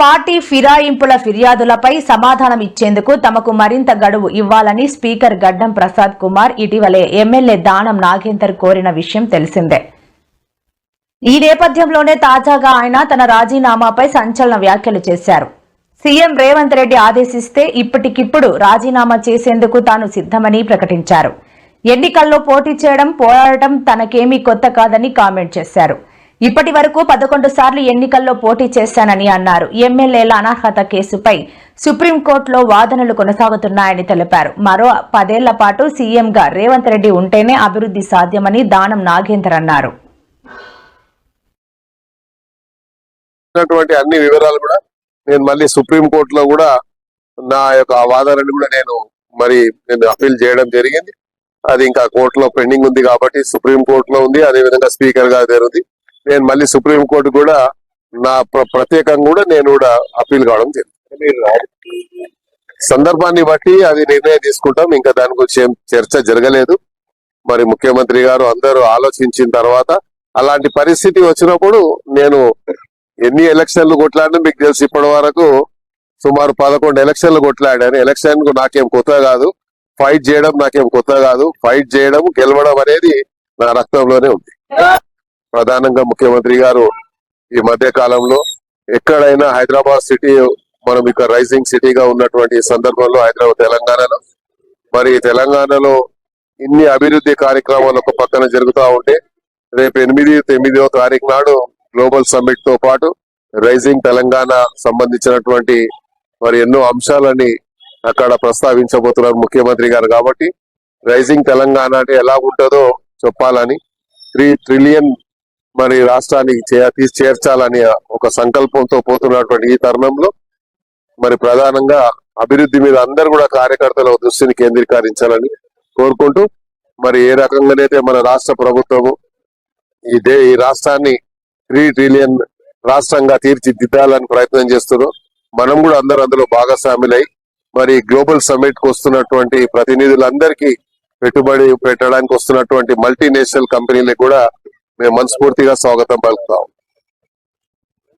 Party ఫిరాయింపుల ఫిర్యాదులపై సమాధానం ఇచ్చేందుకు తమకు మరింత గడువు ఇవ్వాలని స్పీకర్ గడ్డం ప్రసాద్ కుమార్ ఇటీవలే ఎమ్మెల్యే దానం నాగేందర్ కోరిన విషయం తెలిసిందే. ఈ నేపథ్యంలోనే తాజాగా ఆయన తన రాజీనామాపై సంచలన వ్యాఖ్యలు చేశారు. సీఎం రేవంత్ రెడ్డి ఆదేశిస్తే ఇప్పటికిప్పుడు రాజీనామా చేసేందుకు తాను సిద్ధమని ప్రకటించారు. ఎన్నికల్లో పోటీ చేయడం పోరాడటం తనకేమీ కొత్త కాదని కామెంట్ చేశారు. ఇప్పటి వరకు పదకొండు సార్లు ఎన్నికల్లో పోటీ చేశానని అన్నారు. ఎమ్మెల్యేల అనర్హత కేసుపై సుప్రీంకోర్టులో వాదనలు కొనసాగుతున్నాయని తెలిపారు. మరో పదేళ్ళ పాటు సీఎంగా రేవంత్ రెడ్డి ఉంటేనే అభివృద్ధి సాధ్యమని దానం నాగేందర్ అన్నారు. అన్ని వివరాలు కూడా నేను మళ్ళీ సుప్రీం కోర్టులో కూడా నా యొక్క వాదనని కూడా నేను మరి నేను అప్పీల్ చేయడం జరిగింది. అది ఇంకా కోర్టులో పెండింగ్ ఉంది కాబట్టి సుప్రీం కోర్టులో ఉంది. అదే విధంగా స్పీకర్ గారి దగ్గర ఉంది. నేను మళ్ళీ సుప్రీంకోర్టు కూడా నా ప్ర- ప్రత్యేకంగా కూడా నేను కూడా అప్పీల్ కావడం జరిగింది. సందర్భాన్ని బట్టి అది నిర్ణయం తీసుకుంటాం. ఇంకా దాని గురించి ఏం చర్చ జరగలేదు. మరి ముఖ్యమంత్రి గారు అందరూ ఆలోచించిన తర్వాత అలాంటి పరిస్థితి వచ్చినప్పుడు నేను ఎన్ని ఎలక్షన్లు కొట్లాడినా మీకు తెలిసి ఇప్పటి వరకు సుమారు పదకొండు ఎలక్షన్లు కొట్లాడాను. ఎలక్షన్కు నాకేం కొత్త కాదు. ఫైట్ చేయడం నాకేం కొత్త కాదు. ఫైట్ చేయడం గెలవడం అనేది నా రక్తంలోనే ఉంది. ప్రధానంగా ముఖ్యమంత్రి గారు ఈ మధ్య కాలంలో ఎక్కడైనా హైదరాబాద్ సిటీ మనం ఇక రైజింగ్ సిటీగా ఉన్నటువంటి సందర్భంలో హైదరాబాద్ తెలంగాణలో. మరి తెలంగాణలో ఇన్ని అభివృద్ధి కార్యక్రమాలు ఒక పక్కన జరుగుతూ ఉంటే రేపు ఎనిమిది తొమ్మిదో తారీఖు నాడు గ్లోబల్ సమ్మిట్తో పాటు రైజింగ్ తెలంగాణ సంబంధించినటువంటి మరి ఎన్నో అంశాలని అక్కడ ప్రస్తావించబోతున్నారు ముఖ్యమంత్రి గారు కాబట్టి రైజింగ్ తెలంగాణ అంటే ఎలా ఉంటుందో చెప్పాలని త్రీ ట్రిలియన్ మరి రాష్ట్రానికి చే- తీసి చేర్చాలని ఒక సంకల్పంతో పోతున్నటువంటి ఈ తరుణంలో మరి ప్రధానంగా అభివృద్ధి మీద అందరు కూడా కార్యకర్తల దృష్టిని కేంద్రీకరించాలని కోరుకుంటూ మరి ఏ రకంగానైతే మన రాష్ట్ర ప్రభుత్వము ఈ దే ఈ రాష్ట్రాన్ని త్రీ ట్రిలియన్ రాష్ట్రంగా తీర్చిదిద్దాలని ప్రయత్నం చేస్తున్నాం మనం కూడా అందరూ అందులో భాగస్వాములై మరి గ్లోబల్ సమ్మిట్కు వస్తున్నటువంటి ప్రతినిధులందరికీ పెట్టుబడి పెట్టడానికి వస్తున్నటువంటి మల్టీనేషనల్ కంపెనీలకు కూడా మేము మనస్ఫూర్తిగా స్వాగతం పలుకుతాం.